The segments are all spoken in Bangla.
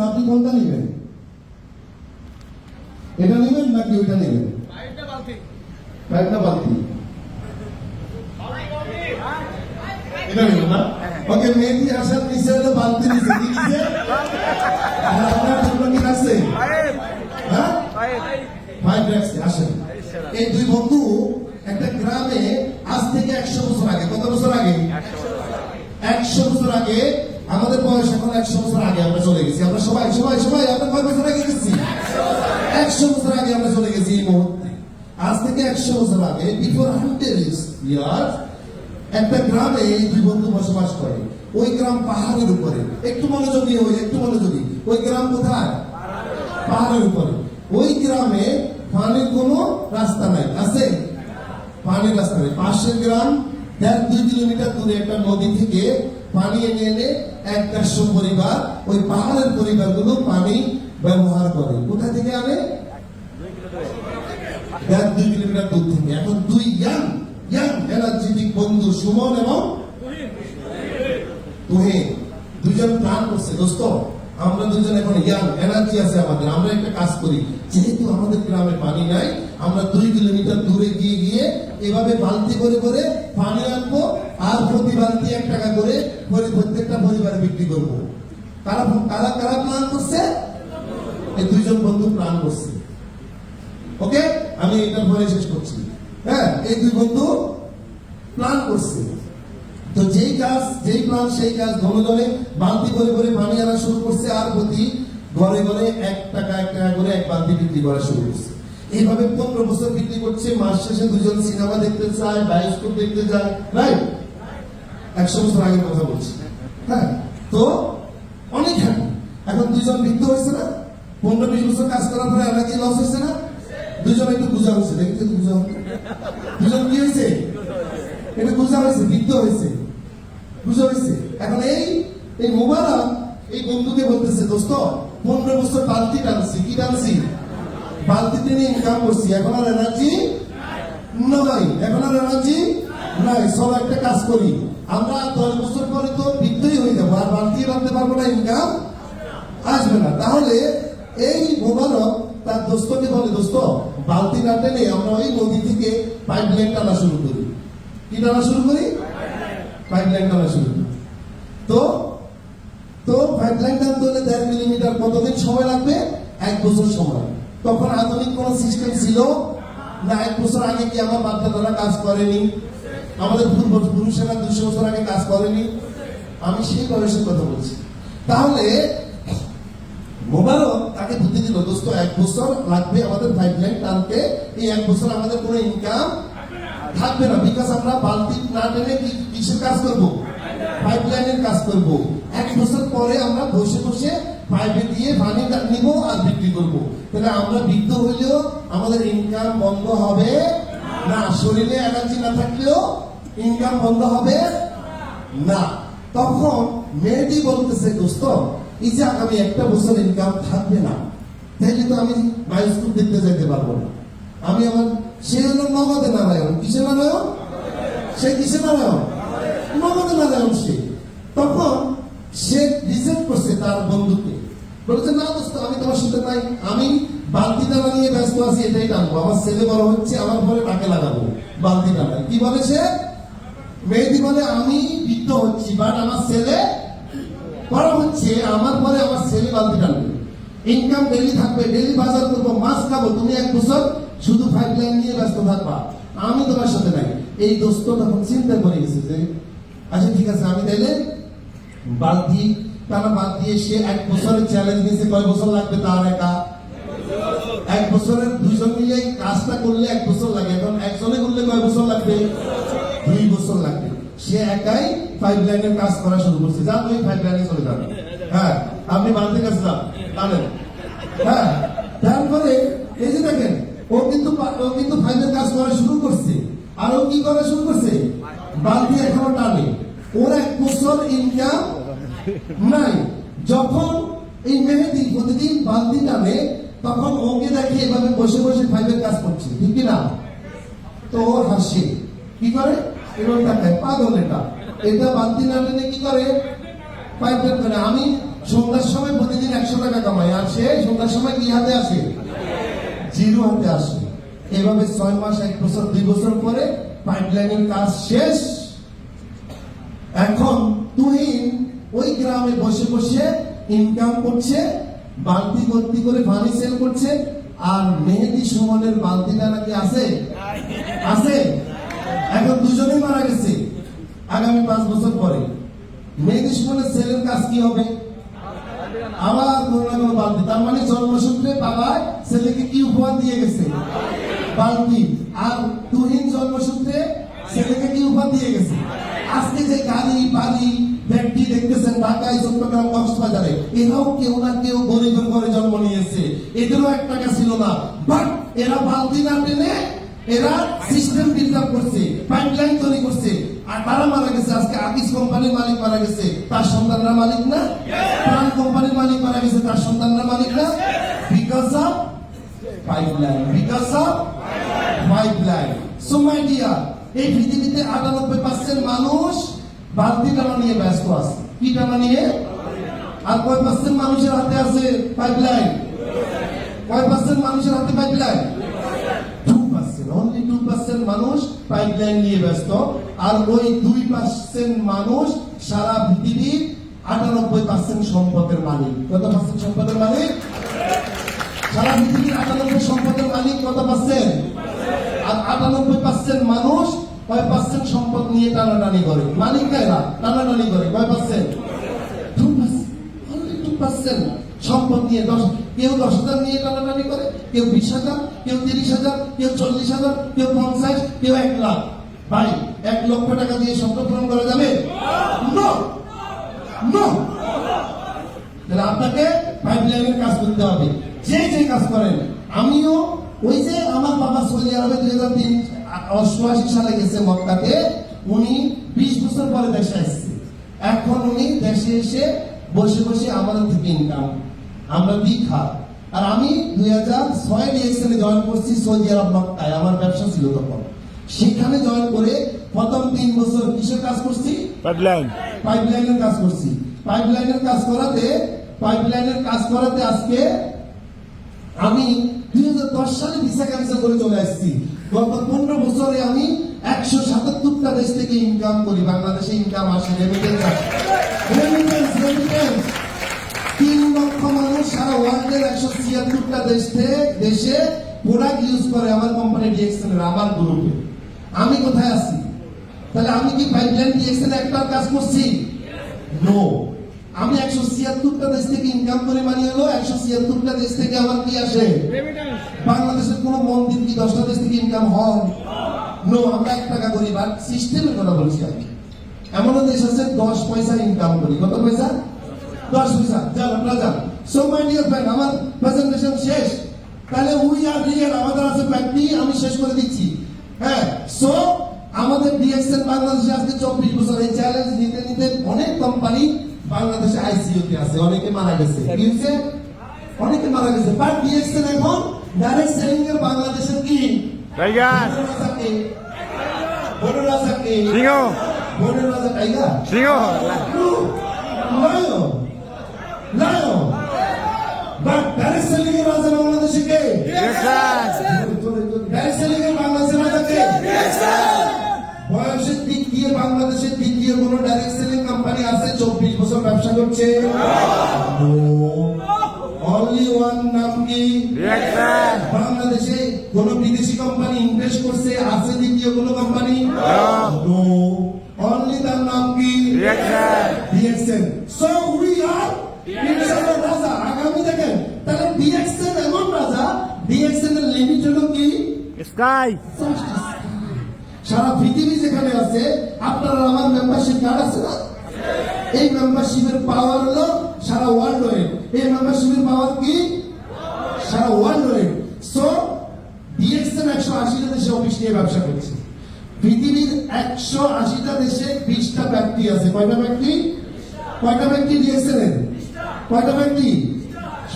আছেন আপনি কোনটা নেবেন? এটা নেবেন নাকি ওইটা নেবেন? কয়েকটা বালতি। এটা নেবেন না? ওকে মেহেদি আসার নিচে হলো বালতি নিচে কি নিচে আর আপনার জন্য কি আছে? হ্যাঁ? ফাইভ রাখছে আসেন। এই দুই বন্ধু একটা গ্রামে আজ থেকে একশো বছর আগে কত বছর আগে। একশো বছর আগে আমাদের বয়স এখন একশো বছর আগে আমরা চলে গেছি। আমরা সবাই সবাই সবাই, আমরা কয় বছর আগে গেছি? একশো বছর আগে আমরা চলে গেছি এই মুহূর্তে। আজ থেকে একশো বছর আগে বিফোর হান্ড্রেড ইয়ার একটা গ্রামে এই দুই বন্ধু বসবাস করে। ওই গ্রাম পাহাড়ের উপরে। একটু মনোযোগী হই, একটু মনোযোগী। ওই গ্রাম কোথায়? পাহাড়ের উপরে। ওই গ্রামে পানির কোনো রাস্তা নাই। আছে? পানির রাস্তা নেই। পাশের গ্রাম দেড় দুই কিলোমিটার দূরে একটা নদী থেকে পানি এনে এনে এক দেড়শো পরিবার, ওই পাহাড়ের পরিবারগুলো পানি ব্যবহার করে। কোথা থেকে আনে? দেড় দুই কিলোমিটার দূর থেকে। এখন দুই ইয়াং ইয়াং এনার্জেটিক বন্ধু সুমন এবং তুহিন। দুজন প্ল্যান করছে, দোস্ত। আমরা দুজন এখন ইয়াং এনার্জি আছে আমাদের। আমরা একটা কাজ করি, যেহেতু আমাদের গ্রামে পানি নাই, আমরা দুই কিলোমিটার দূরে গিয়ে গিয়ে এভাবে বালতি করে করে পানি আনব আর প্রতি বালতি এক টাকা করে পরি- প্রত্যেকটা পরিবারে বিক্রি করব। কারা কারা কারা প্ল্যান করছে? এই দুইজন বন্ধু প্ল্যান করছে। ওকে? আমি এটা পরে শেষ করছি। হ্যাঁ এই দুই বন্ধু প্ল্যান করছে। তো যেই কাজ, যেই প্ল্যান সেই কাজ ধনে ধনে বালতি করে করে পানি আনা শুরু করছে আর প্রতি ঘরে ঘরে এক টাকা এক টাকা করে এক বালতি বিক্রি করা শুরু করছে। এইভাবে পনেরো বছর বিক্রি করছে, মাস শেষে দুজন সিনেমা দেখতে চায়, বায়োস্কোপ দেখতে যায় রাইট একশো বছর আগের কথা বলছি হ্যাঁ? তো অনেক হ্যাপি এখন দুজন বৃদ্ধ হয়েছে না? পনেরো বিশ বছর কাজ করার পরে এনার্জি লস হয়েছে না? দুজন একটু বুঝা হয়েছে দেখতে বুঝা দুজন কি হয়েছে? এটা বুঝা হয়েছে, বৃদ্ধ হয়েছে। বুঝা হয়েছে? এখন এই এই মোবারক এই বন্ধুকে বলতেছে, দোস্ত, পনেরো বছর বালতি টানছি, কি টানছি? বালতি টেনে ইনকাম করছি, এখন আর এনার্জি নাই, এখন আর এনার্জি নাই সব একটা কাজ করি। আমরা দশ বছর পরে তো বৃদ্ধই হয়ে যাব, আর বালতি রাখতে পারব না ইনকাম আসবে না। তাহলে এই মোবারক তার দোস্তকে বলে, দোস্ত, বালতি না টেনে আমরা ওই নদী থেকে পাইপ লাইন টানা শুরু করি। কি টানা শুরু করি? পাইপ লাইন টানা শুরু। তো তো পাইপ লাইন টানতে হলে দেড় কিলোমিটার কতদিন সময় লাগবে? এক বছর সময়। তখন আধুনিক কোন সিস্টেম ছিল? না, এক বছর আগে কি আমার বাচ্চাদারা কাজ করেনি? আমাদের পুরুষেরা দুশো বছর আগে কাজ করেনি? আমি সেই বয়সের কথা বলছি। তাহলে, মোবারক তাকে বুদ্ধি দিল, দোস্ত, এক বছর লাগবে আমাদের পাইপ লাইন টানতে। এই এক বছর আমাদের কোনো ইনকাম থাকবে না বিকজ আমরা বালতি না টেনে কিসের কাজ করব? পাইপ লাইনের কাজ করব। এক বছর পরে আমরা বসে বসে পাইপে দিয়ে পানি নিব আর বিক্রি করব। তাহলে আমরা বৃদ্ধ হইলেও আমাদের ইনকাম বন্ধ হবে না। শরীরে এনার্জি না থাকলেও ইনকাম বন্ধ হবে না। তখন মেয়েটি বলতেছে, দোস্ত, এই যে আগামী একটা বছর ইনকাম থাকবে না, তাইলে তো আমি বায়োস্কোপ দেখতে যেতে পারব না। আমি আমার সে হলো নগদে নারায়ণ। কিসে নারায়ণ? সে কিসে নারায়ণ? নগদে নারায়ণ সে। তখন সে রিজেক্ট করছে তার বন্ধুকে। বলেছে, না দোস্ত, আমি তোমার সাথে নাই। আমি বালতি টানা নিয়ে ব্যস্ত আছি, এটাই টানবো। আমার ছেলে বড় হচ্ছে, আমার পরে তাকে লাগাবো বালতি টানায় কি বলে সে? মেয়েদি বলে, আমি বৃদ্ধ হচ্ছি বাট আমার ছেলে বড় হচ্ছে, আমার পরে আমার ছেলে বালতি টানবে। ইনকাম ডেলি থাকবে ডেলি বাজার করব, মাছ খাব, তুমি এক বছর শুধু ফাইভ লাইন নিয়ে ব্যস্ত থাকবা। আমি তোমার সাথে নাই। এই দোস্ত তখন চিন্তা করে গেছে যে আচ্ছা ঠিক আছে, আমি তাইলে বাদ দিই। তারা বাদ দিয়ে সে এক বছরের চ্যালেঞ্জ নিয়েছে, কয় বছর লাগবে তার একা? এক বছরের দুইজন মিলে কাজটা করলে এক বছর লাগে। এখন একজনে করলে কয় বছর লাগবে? দুই বছর লাগবে। সে একাই ফাইভ লাইনের কাজ করা শুরু করছে। যা তুই ফাইভ লাইনে চলে যাবে হ্যাঁ আপনি বালতির কাছে যান টানেন হ্যাঁ তারপরে, এই যে দেখেন ও কিন্তু ও কিন্তু ফাইলের কাজ করা শুরু করছে। আর ও কি করা শুরু করছে? বালতি এখনও টানে। ওর এক বছর ইনকাম নাই। যখন এই মেহেদি প্রতিদিন বালতি টানে, তখন ওকে দেখে এভাবে বসে বসে ফাইভের কাজ করছে। ঠিক না তো ও হাসে। কি করে? এরকম দেখায় পাগল এটা। এটা বালতি টেনে কি করে? পাইপের করে। আমি সন্ধ্যার সময় প্রতিদিন একশো টাকা কামাই। আর সে সন্ধ্যার সময় কি হাতে আসে? জিরো হাতে আসে এভাবে ছয় মাস, এক বছর, দুই বছর পরে পাইপলাইনের কাজ শেষ। এখন তুহিন ওই গ্রামে বসে বসে ইনকাম করছে, বালতি ভর্তি করে পানি সেল করছে, আর মেহেদি সুমনের বালতিটা নাকি আছে? আছে। এখন দুজনেই মারা গেছে, আগামী পাঁচ বছর পরে। মেহেদি সুমনের সেলের কাজ কি হবে আবার কোনো না কোনো বালতি তার মানে জন্মসূত্রে বাবা ছেলেকে কি উপহার দিয়ে গেছে বালতি আর তুহিন জন্মসূত্রে ছেলেকে কি উপহার দিয়ে গেছে আজকে যে গাড়ি বাড়ি ব্যক্তি দেখতেছেন ঢাকায় চট্টগ্রাম কক্সবাজারে এরাও কেউ না কেউ গরিবের ঘরে জন্ম নিয়েছে। এদেরও এক টাকা ছিল না। বাট এরা বালতি না টেনে এরা সিস্টেম বিল্ড আপ করছে পাইপলাইন তৈরি করছে। আর তারা মারা গেছে? আজকে আকিস কোম্পানির মালিক মারা গেছে। তার সন্তানরা মালিক না? প্রাণ কোম্পানির মালিক মারা গেছে। তার সন্তানরা মালিক না? Because of pipeline because of pipeline so my dear এই পৃথিবীতে আটানব্বই পার্সেন্ট মানুষ বালতি টানা নিয়ে ব্যস্ত আছে। কি টানা নিয়ে আর কয় পার্সেন্ট মানুষের হাতে আছে পাইপলাইন কয় পার্সেন্ট মানুষের হাতে pipeline two percent only two percent মানুষ পাইপলাইন নিয়ে ব্যস্ত। আর ওই দুই পার্সেন্ট মানুষ সারা পৃথিবীর আটানব্বই পার্সেন্ট সম্পদের মালিক। কত পার্সেন্ট সম্পদের মালিক? সারা পৃথিবীর আটানব্বই সম্পদের মালিক কত পার্সেন্ট আর আটানব্বই পার্সেন্ট মানুষ কয় পার্সেন্ট সম্পদ নিয়ে টানাটানি করে? মালিক এরা টানাটানি করে, কয় পার্সেন্ট? পার্সেন্ট। সম্পদ নিয়ে দশ কেউ দশ হাজার নিয়ে টানাটানি করে, কেউ বিশ হাজার, কেউ তিরিশ হাজার, কেউ চল্লিশ হাজার, কেউ পঞ্চাশ, কেউ এক লাখ। ভাই, এক লক্ষ টাকা দিয়ে স্বপ্ন পূরণ করা যাবে? তাহলে আপনাকে পাইপলাইনের কাজ করতে হবে। যে যে কাজ করেন, আমিও ওই যে আমার বাবা সৌদি আরবে দুই হাজার তিন অষ্টআশি সালে গেছে মক্কাতে উনি বিশ বছর পরে দেশে আসছে। এখন উনি দেশে এসে বসে বসে আমাদের থেকে ইনকাম আমরা খা আর আমি দুই হাজার ছয় ডিএক্সএলে জয়েন করছি সৌদি আরব মক্কায় আমার ব্যবসা ছিল তখন। সেখানে জয়েন করে প্রথম তিন বছর কিসের কাজ করছি? পাইপলাইন পাইপলাইনের কাজ করছি। পাইপলাইনের কাজ করাতে পাইপলাইনের কাজ করাতে আজকে আমি দুই হাজার দশ সালে ভিসা ক্যান্সেল করে চলে আসছি। গত পনেরো বছরে আমি একশো সাতাত্তরটা দেশ থেকে ইনকাম করি। বাংলাদেশে ইনকাম আসে রেমিটেন্স তিন লক্ষ মানুষ সারা ওয়ার্ল্ডের একশো ছিয়াত্তরটা দেশ থেকে দেশে প্রোডাক্ট ইউজ করে আমার কোম্পানি ডিএক্সএল এর, আমার গ্রুপে আমি কোথায় আছি? তাহলে আমি কি পাইপলাইন ডিএক্সএল একটা কাজ করছি? নো আমি একশো ছিয়াত্তরটা দেশ থেকে ইনকাম করে মানি হলো একশো ছিয়াত্তরটা দেশ থেকে আমার কি আসে? বাংলাদেশের কোন মন্দির কি দশটা দেশ থেকে ইনকাম হয়? নো আমরা এক টাকা করি বাট সিস্টেমের কথা বলছি আমি। এমন দেশ আছে দশ পয়সা ইনকাম করি। কত পয়সা? দশ পয়সা। যান আপনারা যান। সো মাই ডিয়ার ফ্রেন্ড আমার প্রেজেন্টেশন শেষ। তাহলে উই আর রিয়েল আমাদের আছে আমি শেষ করে দিচ্ছি। হ্যাঁ সো আমাদের ডিএক্সএল বাংলাদেশে আজকে চব্বিশ বছর। এই চ্যালেঞ্জ নিতে নিতে অনেক কোম্পানি বাংলাদেশে আইসিইউ তে আছে অনেকে মারা গেছে। কি হয়েছে অনেকে মারা গেছে। বাট ডিএক্সএল এখন ডাইরেক্ট সেলিং এর বাংলাদেশের কি? টাইগার! বড় রাজা কে? সিংহ! বড় রাজা tiger? Singh! Lion lion but direct selling এর রাজা বাংলাদেশে কে? ডাইরেক্ট সেলিং এর বাংলাদেশের রাজা কে? বয়সের দিক দিয়ে বাংলাদেশের দ্বিতীয় কোন ডাইরেক্ট চব্বিশ বছর ব্যবসা করছে। অনলি ওয়ান নাম কি? বাংলাদেশে কোন বিদেশি কোম্পানি ইনভেস্ট করছে আছে দ্বিতীয় কোন কোম্পানি অনলি তার নাম কি? ডিএক্সএন সো উই আর রাজা। আগামী দেখেন তাহলে ডিএক্সএন এমন রাজা ডিএক্সএন এর লিমিট হলো কি? স্কাই সারা পৃথিবী যেখানে আছে আপনার আমার মেম্বারশিপ কার্ড আছে না? এই মেম্বারশিপের পাওয়ার হলো সারা ওয়ার্ল্ড ওয়েড এই মেম্বারশিপের পাওয়ার কি? সারা ওয়ার্ল্ড ওয়েড সো ডিএক্সএন একশো আশিটা দেশে অফিস নিয়ে ব্যবসা করছে। পৃথিবীর একশো আশিটা দেশে বিশটা ব্যক্তি আছে। কয়টা ব্যক্তি? কয়টা ব্যক্তি ডিএক্সএন কয়টা ব্যক্তি?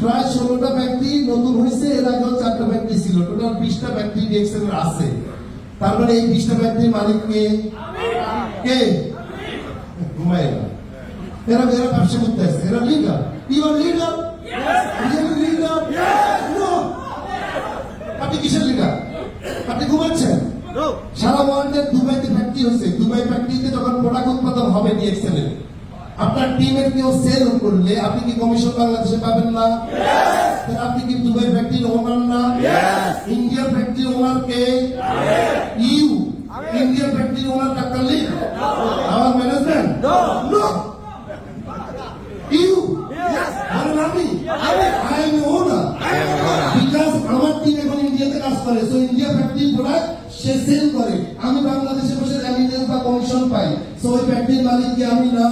প্রায় ষোলোটা ব্যক্তি নতুন হয়েছে। এর আগেও চারটা ব্যক্তি ছিল। টোটাল বিশটা ব্যক্তি ডিএক্সএন আছে। তার মানে এই বিশটা ব্যক্তির মালিক কে? কে? ঘুমায় না এরা এরা ব্যবসা করতে আসছে এরা legal you are leader leader আপনি কিসের লিডার আপনি ঘুমাচ্ছেন সারা ওয়ার্ল্ডের দুবাইতে ফ্যাক্টরি হচ্ছে দুবাই ফ্যাক্টরিতে যখন প্রোডাক্ট উৎপাদন হবে ডিএক্সএল আপনার টিমের কেউ সেল করলে আপনি কি কমিশন বাংলাদেশে পাবেন না আপনি কি দুবাই ফ্যাক্টরির ওনার না ইন্ডিয়ার ফ্যাক্টরির ওনার কে ইউ ইন্ডিয়ান ফ্যাক্টরির ওনার ডাক্তার লি আমার ম্যানেজমেন্ট নো ইউ মানে আমি আই এম ওনার বিকজ আমার টিম এখন ইন্ডিয়াতে কাজ করে so India factory product say sell করে। আমি বাংলাদেশে বসে রেমিটেন্স বা কমিশন পাই। সো ওই ফ্যাক্টরির মালিক কি আমি না